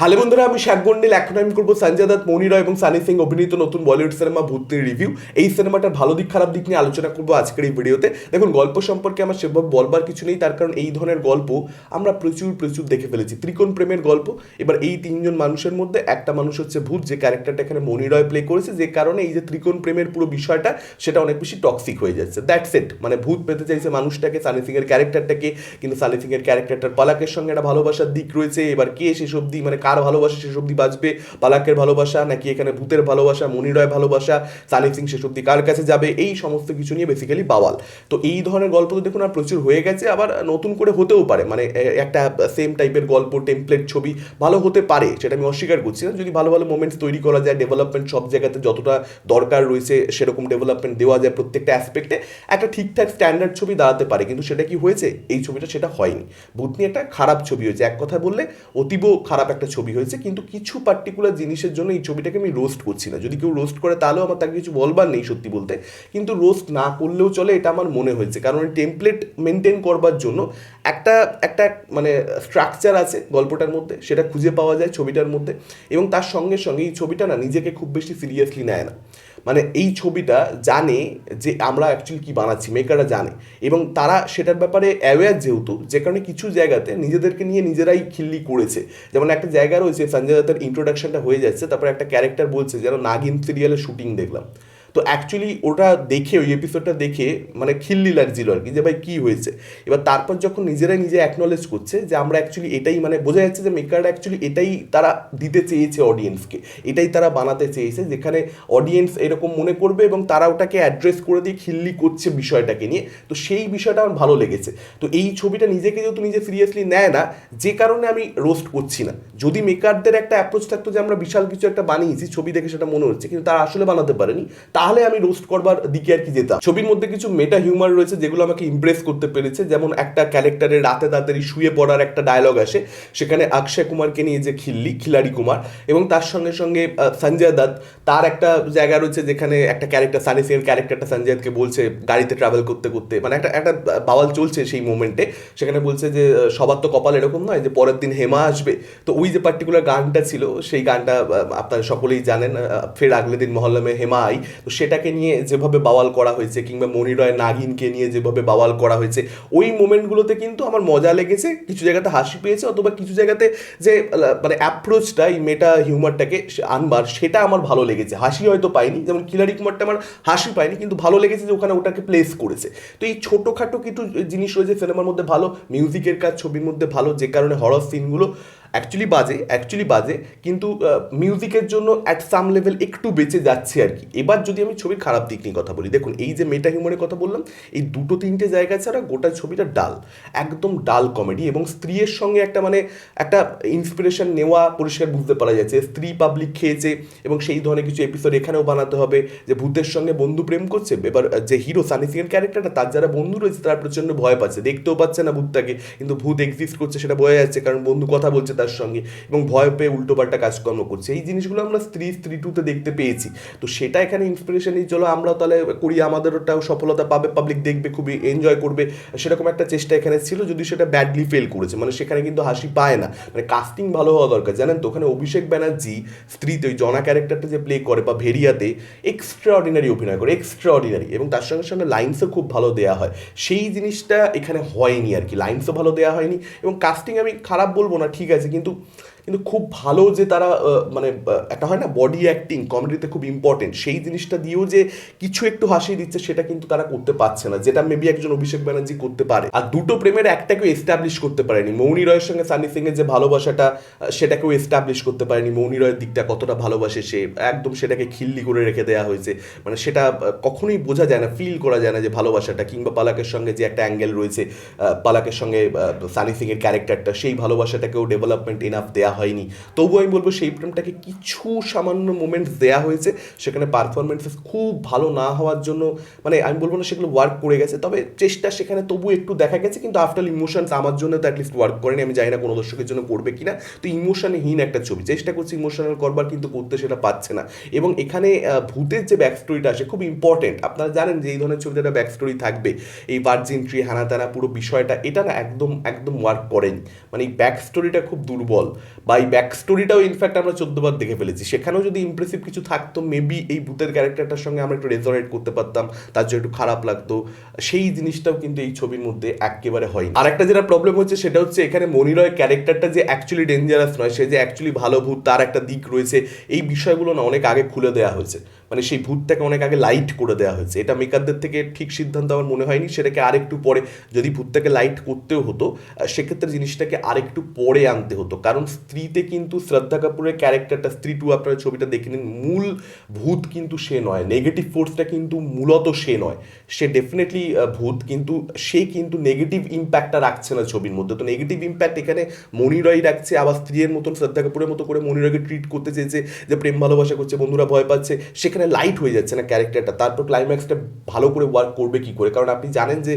Hello বন্ধুরা, আমি শেখ গন্ডেল। এখন আমি করব সঞ্জয় দত্ত মৌনি রয় এবং সানি সিং অভিনীত নতুন বলিউড সিনেমা ভূতের রিভিউ। এই সিনেমাটার ভালো দিক, খারাপ দিক নিয়ে আলোচনা করব আজকের এই ভিডিওতে। দেখুন, গল্প সম্পর্কে আমার সেভাবে বলবার কিছু নেই, তার কারণ এই ধরনের গল্প আমরা প্রচুর প্রচুর দেখে ফেলেছি। ত্রিকোণ প্রেমের গল্প। এবার এই তিনজন মানুষের মধ্যে একটা মানুষ হচ্ছে ভূত, যে ক্যারেক্টারটা এখানে মনি রয় প্লে করেছে, যে কারণে এই যে ত্রিকোণ প্রেমের পুরো বিষয়টা, সেটা অনেক বেশি টক্সিক হয়ে যাচ্ছে। দ্যাটস ইট মানে ভূত পেতে চাইছে মানুষটাকে, সানি সিং এর ক্যারেক্টারটাকে কিন্তু সানি সিং এর ক্যারেক্টারটার পালাকের সঙ্গে একটা ভালোবাসার দিক রয়েছে। এবার কে সেসব দিক মানে কার ভালোবাসা শেষ অব্দি বাঁচবে? পালাকের ভালোবাসা নাকি এখানে ভূতের ভালোবাসা মনি রয় ভালোবাসা সানি সিং সেসব দিক কার কাছে যাবে? এই সমস্ত কিছু নিয়ে বেসিক্যালি বাওয়াল। তো এই ধরনের গল্প তো দেখুন আর প্রচুর হয়ে গেছে, আবার নতুন করে হতেও পারে। মানে একটা সেম টাইপের গল্প টেমপ্লেট ছবি ভালো হতে পারে, সেটা আমি অস্বীকার করছি। না যদি ভালো ভালো মোমেন্টস তৈরি করা যায় ডেভেলপমেন্ট সব জায়গাতে যতটা দরকার রয়েছে, সেরকম ডেভেলপমেন্ট দেওয়া যায় প্রত্যেকটা অ্যাসপেক্টে একটা ঠিকঠাক স্ট্যান্ডার্ড ছবি দাঁড়াতে পারে। কিন্তু সেটা কি হয়েছে? এই ছবিটা সেটা হয়নি। ভূতনি একটা খারাপ ছবি হয়েছে। এক কথা বললে অতীব খারাপ একটা ছবি হয়েছে, কিন্তু কিছু পার্টিকুলার জিনিসের জন্য এই ছবিটাকে আমি রোস্ট করছি না। যদি কেউ রোস্ট করে, তাহলেও আমার তাকে কিছু বলবার নেই সত্যি বলতে। কিন্তু রোস্ট না করলেও চলে, এটা আমার মনে হয়েছে। কারণ টেমপ্লেট মেনটেন করবার জন্য একটা একটা মানে স্ট্রাকচার আছে গল্পটার মধ্যে, সেটা খুঁজে পাওয়া যায় ছবিটার মধ্যে এবং তার সঙ্গে সঙ্গে এই ছবিটা না নিজেকে খুব বেশি সিরিয়াসলি নেয় না। মানে এই ছবিটা জানে যে আমরা অ্যাকচুয়ালি কী বানাচ্ছি মেকাররা জানে এবং তারা সেটার ব্যাপারে অ্যাওয়ার যেহেতু, যে কারণে কিছু জায়গাতে নিজেদেরকে নিয়ে নিজেরাই খিল্লি করেছে। যেমন একটা জায়গা রয়েছে, সঞ্জয় দত্তের ইন্ট্রোডাকশনটা হয়ে যাচ্ছে, তারপর একটা ক্যারেক্টার বলছে, যেন নাগিন সিরিয়ালের শুটিং দেখলাম। তো অ্যাকচুয়ালি ওটা দেখে, ওই এপিসোডটা দেখে মানে খিল্লি লাগছিল আর কি, যে ভাই কী হয়েছে? এবার তারপর যখন নিজেরাই নিজে অ্যাকনোলেজ করছে যে আমরা অ্যাকচুয়ালি এটাই মানে বোঝা যাচ্ছে যে মেকাররা অ্যাকচুয়ালি এটাই তারা দিতে চেয়েছে অডিয়েন্সকে এটাই তারা বানাতে চেয়েছে, যেখানে অডিয়েন্স এরকম মনে করবে এবং তারা ওটাকে অ্যাড্রেস করে দিয়ে খিল্লি করছে বিষয়টাকে নিয়ে। তো সেই বিষয়টা আমার ভালো লেগেছে। তো এই ছবিটা নিজেকে যেহেতু নিজে সিরিয়াসলি নেয় না, যে কারণে আমি রোস্ট করছি না। যদি মেকারদের একটা অ্যাপ্রোচ থাকতো যে আমরা বিশাল কিছু একটা বানিয়েছি, ছবি দেখে সেটা মনে হচ্ছে, কিন্তু তারা আসলে বানাতে পারেনি তাহলে আমি রোস্ট করবার দিকে আর কি যেতাম। ছবির মধ্যে কিছু মেটা হিউমার রয়েছে যেগুলো আমাকে ইমপ্রেস করতে পেরেছে। যেমন একটা ক্যারেক্টারের রাতে তাড়াতাড়ি শুয়ে পড়ার একটা ডায়লগ আসে, সেখানে অক্ষয় কুমারকে নিয়ে যে খিল্লি, খিলাড়ি কুমার এবং তার সঙ্গে সঙ্গে সঞ্জয় দত্ত, তার একটা জায়গা রয়েছে যেখানে একটা ক্যারেক্টার সানি সিংয়ের ক্যারেক্টারটা সঞ্জয় দত্তকে বলছে গাড়িতে ট্রাভেল করতে করতে। মানে একটা একটা বাওয়াল চলছে সেই মোমেন্টে সেখানে বলছে যে সবার তো কপাল এরকম নয় যে পরের দিন হেমা আসবে। তো ওই যে পার্টিকুলার গানটা ছিল, সেই গানটা আপনারা সকলেই জানেন ফের আগলে দিন মহল্লামে হেমা আই। তো সেটাকে নিয়ে যেভাবে বাওয়াল করা হয়েছে, কিংবা মনিরয় নাগিনকে নিয়ে যেভাবে বাওয়াল করা হয়েছে, ওই মোমেন্টগুলোতে কিন্তু আমার মজা লেগেছে। কিছু জায়গাতে হাসি পেয়েছে, অথবা কিছু জায়গাতে যে মানে অ্যাপ্রোচটা এই মেটা হিউমারটাকে আনবার, সেটা আমার ভালো লেগেছে। হাসি হয়তো পাইনি, যেমন কিলারি কুমারটা আমার হাসি পাইনি, কিন্তু ভালো লেগেছে যে ওখানে ওটাকে প্লেস করেছে। তো এই ছোটোখাটো কিছু জিনিস রয়েছে সিনেমার মধ্যে ভালো মিউজিকের কাজ, ছবির মধ্যে ভালো, যে কারণে হরর সিনগুলো অ্যাকচুয়ালি বাজে অ্যাকচুয়ালি বাজে, কিন্তু মিউজিকের জন্য অ্যাট সাম লেভেল একটু বেঁচে যাচ্ছে আর কি। এবার যদি আমি ছবির খারাপ দিক নিয়ে কথা বলি, দেখুন, এই যে মেটা হিউমারের কথা বললাম, এই দুটো তিনটে জায়গা ছাড়া গোটা ছবিটা ডাল, একদম ডাল কমেডি এবং স্ত্রীর সঙ্গে একটা মানে একটা ইন্সপিরেশন নেওয়া পরিষ্কার বুঝতে পারা যাচ্ছে। স্ত্রী পাবলিক খেয়েছে এবং সেই ধরনের কিছু এপিসোড এখানেও বানাতে হবে, যে ভূতের সঙ্গে বন্ধু প্রেম করছে, এবার যে হিরো সানি সিংয়ের ক্যারেক্টারটা তার যারা বন্ধু রয়েছে, তারা প্রচণ্ড ভয় পাচ্ছে। দেখতেও পাচ্ছে না ভূতটাকে, কিন্তু ভূত এক্সিস্ট করছে সেটা বোঝা যাচ্ছে, কারণ বন্ধু কথা বলছে তার সঙ্গে এবং ভয় পেয়ে উল্টোপাল্টা কাজকর্ম করছে। এই জিনিসগুলো আমরা স্ত্রী স্ত্রী টুতে দেখতে পেয়েছি। তো সেটা এখানে ইন্সপিরেশন নিয়ে চলো আমরা তাহলে করি আমাদের ওটাও সফলতা পাবে পাবলিক দেখবে, খুবই এনজয় করবে। সেরকম একটা চেষ্টা এখানে ছিল যদি সেটা ব্যাডলি ফেল করেছে। মানে সেখানে কিন্তু হাসি পায় না। মানে কাস্টিং ভালো হওয়া দরকার। জানেন তো, ওখানে অভিষেক ব্যানার্জি স্ত্রীতে ওই জনা ক্যারেক্টারটা যে প্লে করে বা ভেরিয়াতে এক্সট্রা অর্ডিনারি অভিনয় করে এক্সট্রা অর্ডিনারি এবং তার সঙ্গে সঙ্গে লাইন্সও খুব ভালো দেওয়া হয়। সেই জিনিসটা এখানে হয়নি আর কি। লাইন্সও ভালো দেওয়া হয়নি এবং কাস্টিং আমি খারাপ বলব না, ঠিক আছে। কিন্তু কিন্তু খুব ভালো যে তারা মানে একটা হয় না বডি অ্যাক্টিং কমেডিতে খুব ইম্পর্টেন্ট সেই জিনিসটা দিয়েও যে কিছু একটু হাসি দিচ্ছে, সেটা কিন্তু তারা করতে পারছে না। যেটা মেবি একজন অভিষেক ব্যানার্জি করতে পারে। আর দুটো প্রেমের একটাকেও এস্টাবলিশ করতে পারেনি। মৌনি রয়ের সঙ্গে সানি সিং এর যে ভালোবাসাটা সেটাকেও এস্টাবলিশ করতে পারেনি। মৌনি রয়ের দিকটা কতটা ভালোবাসে সে, একদম সেটাকে খিল্লি করে রেখে দেওয়া হয়েছে। মানে সেটা কখনোই বোঝা যায় না ফিল করা যায় না যে ভালোবাসাটা। কিংবা পালাকের সঙ্গে যে একটা অ্যাঙ্গেল রয়েছে পালাকের সঙ্গে সানি সিং এর ক্যারেক্টারটা সেই ভালোবাসাটাকেও ডেভেলপমেন্ট এনাফ দেওয়া হয়নি। তবু আমি বলব সেই প্রেমটাকে কিছু সামান্য মোমেন্টস দেওয়া হয়েছে, সেখানে পারফরমেন্সেস খুব ভালো না হওয়ার জন্য মানে আমি বলব না সেগুলো ওয়ার্ক করে গেছে, তবে চেষ্টা সেখানে তবু একটু দেখা গেছে, কিন্তু আফটার ইমোশনস আমার জন্য তো অ্যাটলিস্ট ওয়ার্ক করেনি, আমি জানি না কোনো দর্শকের জন্য করবে কিনা, তো ইমোশনহীন একটা ছবি। চেষ্টা করছি ইমোশনাল করবার, কিন্তু করতে সেটা পাচ্ছে না। এবং এখানে ভূতের যে ব্যাক স্টোরিটা আসে খুব ইম্পর্টেন্ট আপনারা জানেন যে এই ধরনের ছবিতে একটা ব্যাক স্টোরি থাকবে, এই ভার্জিন ট্রি হানা পুরো বিষয়টা, এটা না একদম একদম ওয়ার্ক করেনি। মানে এই ব্যাক স্টোরিটা খুব দুর্বল। বা এই ব্যাক স্টোরিটাও ইনফ্যাক্ট আমরা চোদ্দবার দেখে ফেলেছি। সেখানেও যদি ইমপ্রেসিভ কিছু থাকতো মেবি এই ভূতের ক্যারেক্টারটার সঙ্গে আমরা একটু রেজোনেট করতে পারতাম, তার জন্য একটু খারাপ লাগতো। সেই জিনিসটাও কিন্তু এই ছবির মধ্যে একেবারে হয়নি। আর একটা যেটা প্রবলেম হচ্ছে, সেটা হচ্ছে এখানে মনিরয় ক্যারেক্টারটা যে অ্যাকচুয়ালি ডেঞ্জারাস নয়, সে যে অ্যাকচুয়ালি ভালো ভূত, তার একটা দিক রয়েছে। এই বিষয়গুলো না অনেক আগে খুলে দেওয়া হয়েছে। মানে সেই ভূতটাকে অনেক আগে লাইট করে দেওয়া হয়েছে। এটা মেকারদের থেকে ঠিক সিদ্ধান্ত আমার মনে হয়নি। সেটাকে আরেকটু পরে যদি ভূতটাকে লাইট করতেও হতো সেক্ষেত্রে জিনিসটাকে আরেকটু পরে আনতে হতো। কারণ স্ত্রীতে কিন্তু শ্রদ্ধা কাপুরের ক্যারেক্টারটা স্ত্রী টু আপনারা ছবিটা দেখে নিন, মূল ভূত কিন্তু সে নয়। নেগেটিভ ফোর্সটা কিন্তু মূলত সে নয়। সে ডেফিনেটলি ভূত, কিন্তু সে কিন্তু নেগেটিভ ইম্প্যাক্টটা রাখছে না ছবির মধ্যে। তো নেগেটিভ ইম্প্যাক্ট এখানে মনিরয় রাখছে। আবার স্ত্রীর মতন শ্রদ্ধা কাপুরের মতো করে মনিরয়কে ট্রিট করতে চেয়েছে যে প্রেম ভালোবাসা করছে, বন্ধুরা ভয় পাচ্ছে। সেখানে লাইট হয়ে যাচ্ছে না ক্যারেক্টারটা তারপর ক্লাইম্যাক্সটা ভালো করে ওয়ার্ক করবে কি করে? কারণ আপনি জানেন যে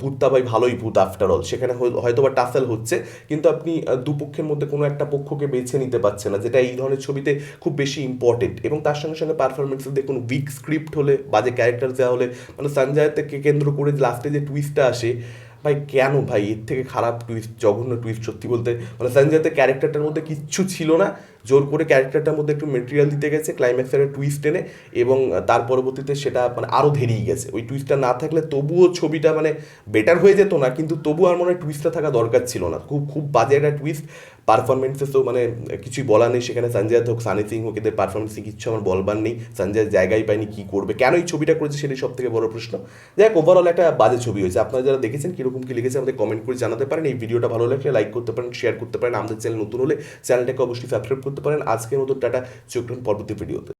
ভূতটা ভাই ভালোই ভূত আফটার অল সেখানে হয়তো বা টাসেল হচ্ছে, কিন্তু আপনি দুপক্ষের মধ্যে কোনো একটা পক্ষকে বেছে নিতে পারছেন না, যেটা এই ধরনের ছবিতে খুব বেশি ইম্পর্টেন্ট এবং তার সঙ্গে সঙ্গে পারফরমেন্সে দেখুন উইক স্ক্রিপ্ট হলে, বাজে ক্যারেক্টার দেওয়া হলে মানে সঞ্জয় থেকে কেন্দ্র করে লাস্টে যে টুইস্টটা আসে, ভাই কেন ভাই? এর থেকে খারাপ টুইস্ট জঘন্য টুইস্ট সত্যি বলতে। মানে সঞ্জয়তে ক্যারেক্টারটার মধ্যে কিচ্ছু ছিল না জোর করে ক্যারেক্টারটার মধ্যে একটু মেটেরিয়াল দিতে গেছে ক্লাইম্যাক্সের টুইস্ট এনে এবং তার পরবর্তীতে সেটা মানে আরও ধেরিয়ে গেছে। ওই টুইস্টটা না থাকলে তবুও ছবিটা মানে বেটার হয়ে যেত না, কিন্তু তবুও আর মনে হয় টুইস্টটা থাকা দরকার ছিল না। খুব খুব বাজে একটা টুইস্ট পারফরমেন্সেস তো মানে কিছুই বলার নেই সেখানে সঞ্জয় হোক, সানি সিং হোক, এদের পারফরমেন্সে কিচ্ছু আমার বলবার নেই। সঞ্জয় জায়গায় পায়নি, কী করবে, কেন এই ছবিটা করেছে সেটাই সব থেকে বড় প্রশ্ন। যাই হোক ওভারঅল একটা বাজে ছবি হয়েছে। আপনারা যারা দেখেছেন, কীরকম কী লিখেছে আমাদের কমেন্ট করে জানাতে পারেন। এই ভিডিওটা ভালো লাগলে লাইক করতে পারেন শেয়ার করতে পারেন। আমাদের চ্যানেল নতুন হলে চ্যানেলটাকে অবশ্যই সাবস্ক্রাইব করতে পারেন। আজকের মতো টাটা চোখ পরবর্তী ভিডিওতে